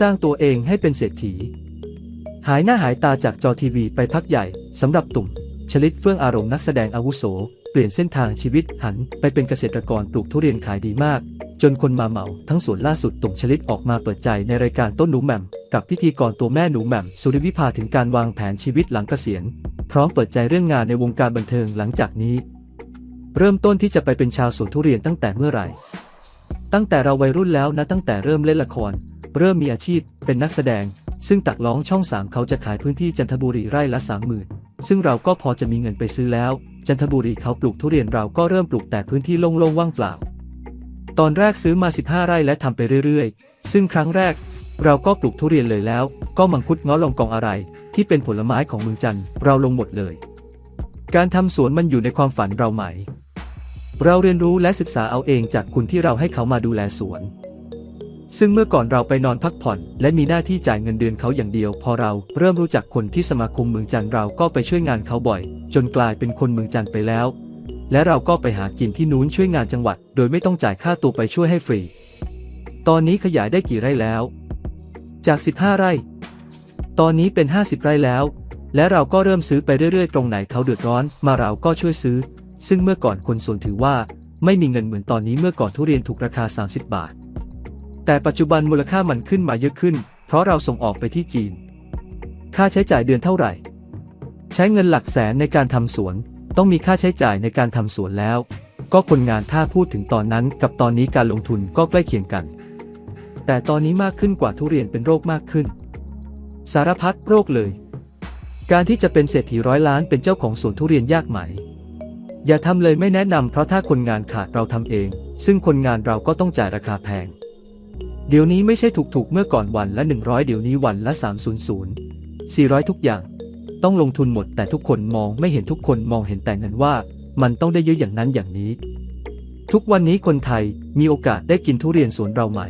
สร้างตัวเองให้เป็นเศรษฐี หายหน้าหายตาจากจอทีวีไปพักใหญ่สำหรับตุ่ม ชลิตเฟื่องอารมณ์นักแสดงอาวุโส เปลี่ยนเส้นทางชีวิตหันไปเป็นเกษตรกรปลูกทุเรียนขายดีมาก จนคนมาเหมาทั้งสวนล่าสุดตุ่มชลิตออกมาเปิดใจในรายการต้นหนูแหม่ม กับพิธีกรตัวแม่หนูแหม่มสุริวิภาถึงการวางแผนชีวิตหลังเกษียณพร้อมเปิดใจเรื่องงานในวงการบันเทิงหลังจากนี้ เริ่มต้นที่จะไปเป็นชาวสวนทุเรียนตั้งแต่เมื่อไหร่ ตั้งแต่เราวัยรุ่นแล้วนะตั้งแต่เริ่มเล่นละคร เริ่มมีอาชีพเป็นนักแสดง ซึ่งตักร้องช่องสามเขาจะขายพื้นที่จันทบุรีไร่ละสามหมื่นซึ่งเราก็พอจะมีเงินไปซื้อแล้ว จันทบุรีเขาปลูกทุเรียนเราก็เริ่มปลูกแต่พื้นที่โล่งๆว่างเปล่า ตอนแรกซื้อมา 15 ไร่และทำไปเรื่อยๆ ซึ่งครั้งแรก เราก็ปลูกทุเรียนเลยแล้ว ก็มังคุดงาะลองกองอะไร ที่เป็นผลไม้ของเมืองจันทร์เราลงหมดเลย การทำสวนมันอยู่ในความฝันเราไหม เราเรียนรู้และศึกษาเอาเองจากคุณที่เราให้เขามาดูแลสวน ซึ่งเมื่อก่อนเราไปนอนพักผ่อน และมีหน้าที่จ่ายเงินเดือนเขาอย่างเดียว พอเราเริ่มรู้จักคนที่สมาคมเมืองจันเราก็ไปช่วยงานเขาบ่อย จนกลายเป็นคนเมืองจันไปแล้ว และเราก็ไปหากินที่นู้นช่วยงานจังหวัด โดยไม่ต้องจ่ายค่าตัวไปช่วยให้ฟรี ตอนนี้ขยายได้กี่ไร่แล้ว จาก 15 ไร่ ตอนนี้เป็น 50 ไร่แล้ว และเราก็เริ่มซื้อไปเรื่อยๆ ตรงไหนเขาเดือดร้อน มาเราก็ช่วยซื้อ ซึ่งเมื่อก่อนคนส่วนถือว่า ไม่มีเงินเหมือนตอนนี้เมื่อก่อนทุเรียนถูกราคา 30 บาท แต่ปัจจุบันมูลค่ามันขึ้นมาเยอะขึ้น เพราะเราส่งออกไปที่จีน ค่าใช้จ่ายเดือนเท่าไหร่ ใช้เงินหลักแสนในการทำสวน ต้องมีค่าใช้จ่ายในการทำสวนแล้ว ก็คนงานถ้าพูดถึงตอนนั้นกับตอนนี้การลงทุนก็ใกล้เคียงกัน แต่ตอนนี้มากขึ้นกว่าทุเรียนเป็นโรคมากขึ้น สารพัดโรคเลย การที่จะเป็นเศรษฐีร้อยล้านเป็นเจ้าของสวนทุเรียนยากไหม อย่าทำเลยไม่แนะนำเพราะถ้าคนงานขาดเราทำเอง ซึ่งคนงานเราก็ต้องจ่ายราคาแพง เดี๋ยวนี้ไม่ใช่ถูกๆ เมื่อก่อนวันละ 100 เดี๋ยวนี้วันละ 300 400 ทุกอย่าง ต้องลงทุนหมดแต่ทุกคนมองไม่เห็นทุกคนมองเห็นแต่เงินว่า มันต้องได้เยอะอย่างนั้นอย่างนี้ ทุกวันนี้คนไทยมีโอกาสได้กินทุเรียนสวนเราไหม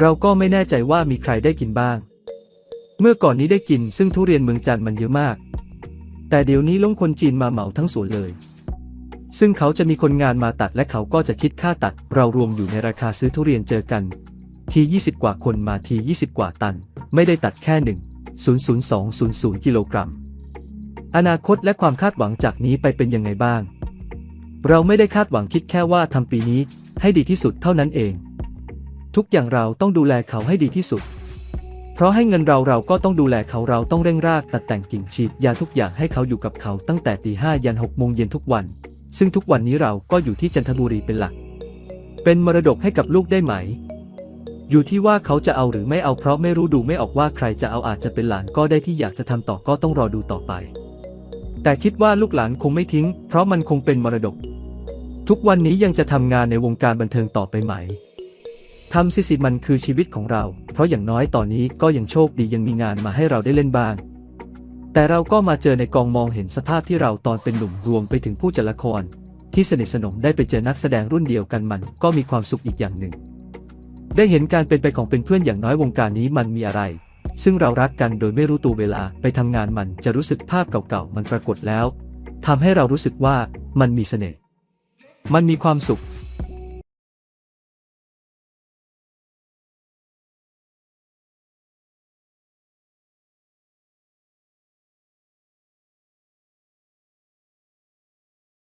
เราก็ไม่แน่ใจว่ามีใครได้กินบ้าง เมื่อก่อนนี้ได้กินซึ่งทุเรียนเมืองจันทร์มันเยอะมาก แต่เดี๋ยวนี้ลงคนจีนมาเหมาทั้งสวนเลยซึ่งเขาจะมีคนงานมาตัดและเขาก็จะคิดค่าตัด เรารวมอยู่ในราคาซื้อทุเรียนเจอกัน ที20 กว่าคนมาที20 กว่าตัน ไม่ได้ตัดแค่ 1 00200 กิโลกรัม อนาคตและความคาดหวังจากนี้ไปเป็นยังไงบ้าง เราไม่ได้คาดหวังคิดแค่ว่าทำปีนี้ให้ดีที่สุดเท่านั้นเอง ทุกอย่างเราต้องดูแลเขาให้ดีที่สุด เพราะให้เงินเราเราก็ต้องดูแลเขาเราต้องเร่งรากตัดแต่งกิ่งฉีดยาทุกอย่างให้เขาอยู่กับเขาตั้งแต่ตีห้ายันหกโมงเย็นทุกวัน ซึ่งทุกวันนี้เราก็อยู่ที่จันทบุรีเป็นหลัก เป็นมรดกให้กับลูกได้ไหม อยู่ที่ว่าเขาจะเอาหรือไม่เอาเพราะไม่รู้ดูไม่ออกว่าใครจะเอาอาจจะเป็นหลานก็ได้ที่อยากจะทำต่อก็ต้องรอดูต่อไป แต่คิดว่าลูกหลานคงไม่ทิ้ง เพราะมันคงเป็นมรดก ทุกวันนี้ยังจะทำงานในวงการบันเทิงต่อไปไหมทำสิสิมันคือชีวิตของเรา เพราะอย่างน้อยตอนนี้ก็ยังโชคดียังมีงานมาให้เราได้เล่นบ้าง แต่เราก็มาเจอในกองมองเห็นสภาพที่เราตอนเป็นหนุ่มรวมไปถึงผู้จัดละคร ที่สนิทสนมได้ไปเจอนักแสดงรุ่นเดียวกันมันก็มีความสุขอีกอย่างหนึ่ง ได้เห็นการเป็นไปของเป็นเพื่อนอย่างน้อยวงการนี้มันมีอะไร ซึ่งเรารักกันโดยไม่รู้ตัวเวลาไปทำงานมันจะรู้สึกภาพเก่าๆมันปรากฏแล้วทำให้เรารู้สึกว่ามันมีเสน่ห์มันมีความสุข